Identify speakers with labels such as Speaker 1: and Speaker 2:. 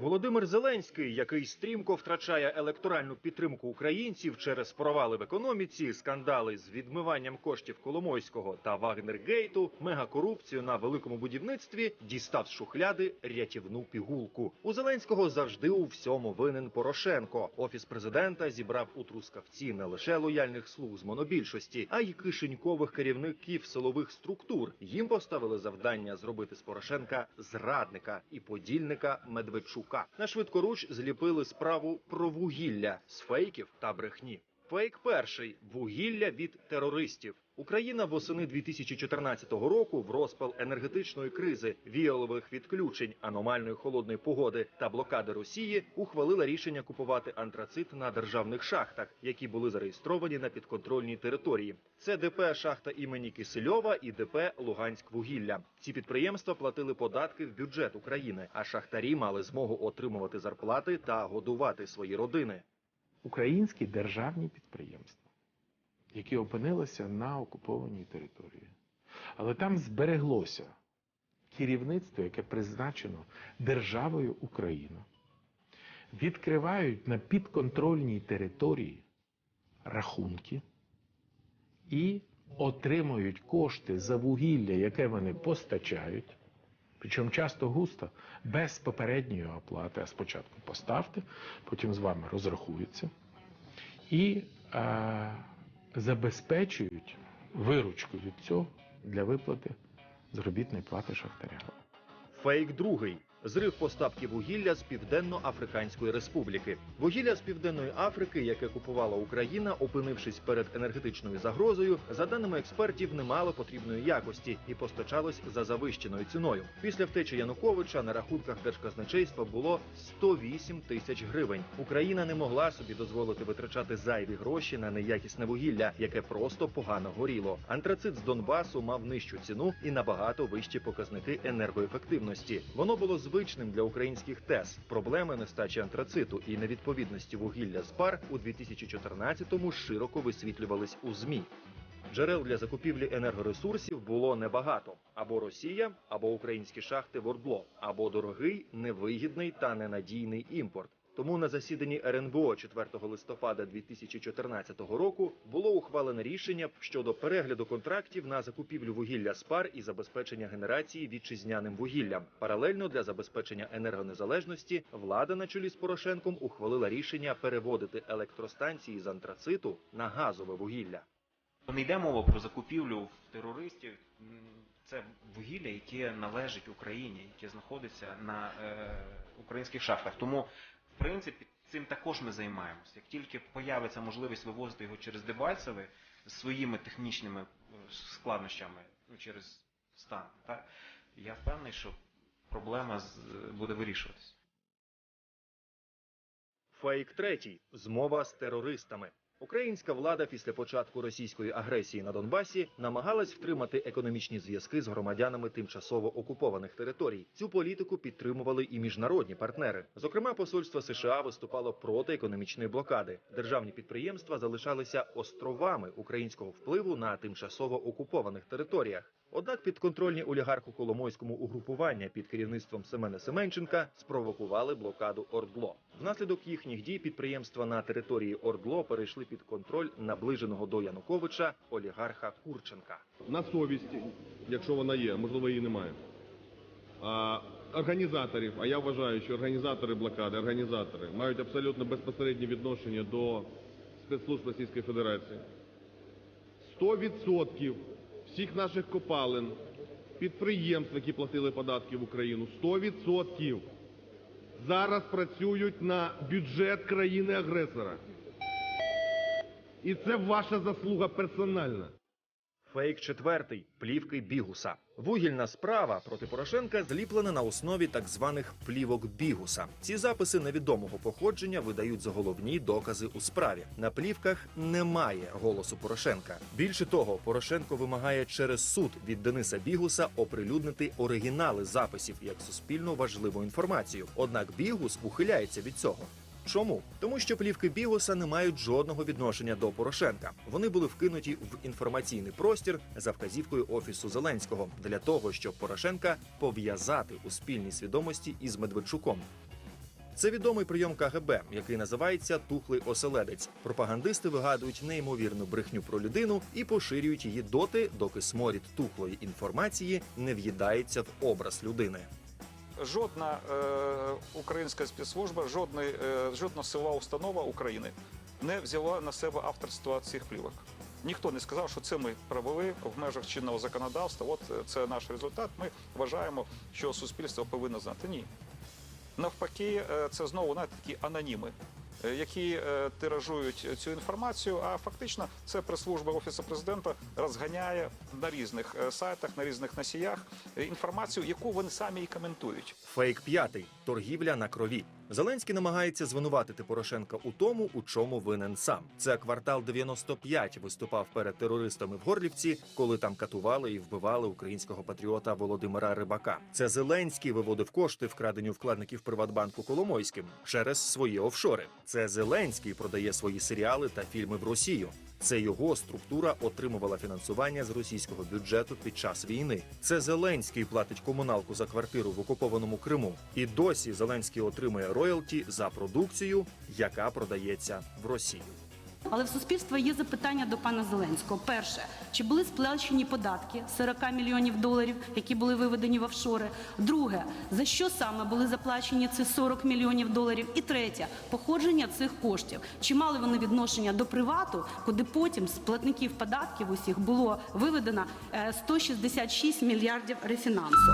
Speaker 1: Володимир Зеленський, який стрімко втрачає електоральну підтримку українців через провали в економіці, скандали з відмиванням коштів Коломойського та Вагнергейту, мегакорупцію на великому будівництві, дістав з шухляди рятівну пігулку. У Зеленського завжди у всьому винен Порошенко. Офіс президента зібрав у трускавці не лише лояльних слуг з монобільшості, а й кишенькових керівників силових структур. Їм поставили завдання зробити з Порошенка зрадника і подільника Медведчука. На швидкоруч зліпили справу про вугілля з фейків та брехні. Фейк перший вугілля від терористів. Україна восени 2014 року в розпал енергетичної кризи, віялових відключень, аномальної холодної погоди та блокади Росії ухвалила рішення купувати антрацит на державних шахтах, які були зареєстровані на підконтрольній території. Це ДП шахта імені Кисельова і ДП Луганськ вугілля. Ці підприємства платили податки в бюджет України, а шахтарі мали змогу отримувати зарплати та годувати свої родини.
Speaker 2: Українські державні підприємства, які опинилися на окупованій території. Але там збереглося керівництво, яке призначено державою Україна. Відкривають на підконтрольній території рахунки і отримують кошти за вугілля, яке вони постачають. Причому часто густо, без попередньої оплати, а спочатку поставте, потім з вами розрахуються і е, забезпечують виручку від цього для виплати заробітної плати шахтаря.
Speaker 1: Фейк другий. Зрив поставки вугілля з Південно-Африканської Республіки. Вугілля з Південної Африки, яке купувала Україна, опинившись перед енергетичною загрозою, за даними експертів, не мало потрібної якості і постачалось за завищеною ціною. Після втечі Януковича на рахунках держказначейства було 108 тисяч гривень. Україна не могла собі дозволити витрачати зайві гроші на неякісне вугілля, яке просто погано горіло. Антрацит з Донбасу мав нижчу ціну і набагато вищі показники енергоефективності. Воно було звичним для українських ТЕС. Проблеми нестачі антрациту і невідповідності вугілля з пар у 2014-му широко висвітлювались у змі. Джерел для закупівлі енергоресурсів було небагато: або Росія, або українські шахти в Ордло, або дорогий, невигідний та ненадійний імпорт. Тому на засіданні РНБО 4 листопада 2014 року було ухвалене рішення щодо перегляду контрактів на закупівлю вугілля з пар і забезпечення генерації вітчизняним вугіллям. Паралельно для забезпечення енергонезалежності влада на чолі з Порошенком ухвалила рішення переводити електростанції з антрациту на газове вугілля.
Speaker 3: Не йде мова про закупівлю терористів. Це вугілля, яке належить Україні, яке знаходиться на е, українських шахтах. Тому, принципі, цим також ми займаємося. Як тільки появиться можливість вивозити його через Дебальцеве з своїми технічними е, складнощами, ну, через стан, так, я впевнений, що проблема буде вирішуватись.
Speaker 1: Фейк третій змова з терористами. Українська влада після початку російської агресії на Донбасі намагалась втримати економічні зв'язки з громадянами тимчасово окупованих територій. Цю політику підтримували і міжнародні партнери. Зокрема, посольство США виступало проти економічної блокади. Державні підприємства залишалися островами українського впливу на тимчасово окупованих територіях. Однак підконтрольні олігарху Коломойському угрупування під керівництвом Семена Семенченка спровокували блокаду Ордло. Внаслідок їхніх дій підприємства на території Ордло перейшли під контроль наближеного до Януковича олігарха Курченка.
Speaker 4: на совісті, якщо вона є, можливо, її немає. А, організаторів, а я вважаю, що організатори блокади, організатори мають абсолютно безпосереднє відношення до спецслужб Російської Федерації. 100% всіх наших копалин, підприємств, які платили податки в Україну, 100% зараз працюють на бюджет країни-агресора. І це ваша заслуга персональна.
Speaker 1: Фейк четвертий плівки Бігуса. Вугільна справа проти Порошенка зліплена на основі так званих плівок Бігуса. Ці записи невідомого походження видають за головні докази у справі. На плівках немає голосу Порошенка. Більше того, Порошенко вимагає через суд від Дениса Бігуса оприлюднити оригінали записів як суспільно важливу інформацію. Однак Бігус ухиляється від цього. Чому? Тому що плівки Бігуса не мають жодного відношення до Порошенка. Вони були вкинуті в інформаційний простір за вказівкою офісу Зеленського для того, щоб Порошенка пов'язати у спільній свідомості із Медведчуком. Це відомий прийом КГБ, який називається тухлий оселедець. Пропагандисти вигадують неймовірну брехню про людину і поширюють її доти, доки сморід тухлої інформації не в'їдається в образ людини.
Speaker 5: Жодна е, українська спецслужба, жодна, е, жодна сила установа України не взяла на себе авторство цих плівок. Ніхто не сказав, що це ми провели в межах чинного законодавства. От е, це наш результат. Ми вважаємо, що суспільство повинно знати. Ні. Навпаки, е, це знову навіть такі аноніми, які е, тиражують цю інформацію. А фактично це прес-служба офісу президента розганяє на різних е, сайтах, на різних носіях е, інформацію, яку вони самі і коментують.
Speaker 1: Фейк п'ятий торгівля на крові. Зеленський намагається звинуватити Порошенка у тому, у чому винен сам. Це квартал 95 виступав перед терористами в Горлівці, коли там катували і вбивали українського патріота Володимира Рибака. Це Зеленський виводив кошти, вкрадені у вкладників Приватбанку Коломойським через свої офшори. Це Зеленський продає свої серіали та фільми в Росію. Це його структура отримувала фінансування з російського бюджету під час війни. Це Зеленський платить комуналку за квартиру в окупованому Криму. І досі Зеленський отримує роялті за продукцію, яка продається в Росію.
Speaker 6: Але в суспільства є запитання до пана Зеленського. Перше, чи були сплачені податки 40 мільйонів доларів, які були виведені в офшори? Друге, за що саме були заплачені ці 40 мільйонів доларів? І третє, походження цих коштів. Чи мали вони відношення до привату, куди потім з платників податків усіх було виведено е, 166 мільярдів рефінансу?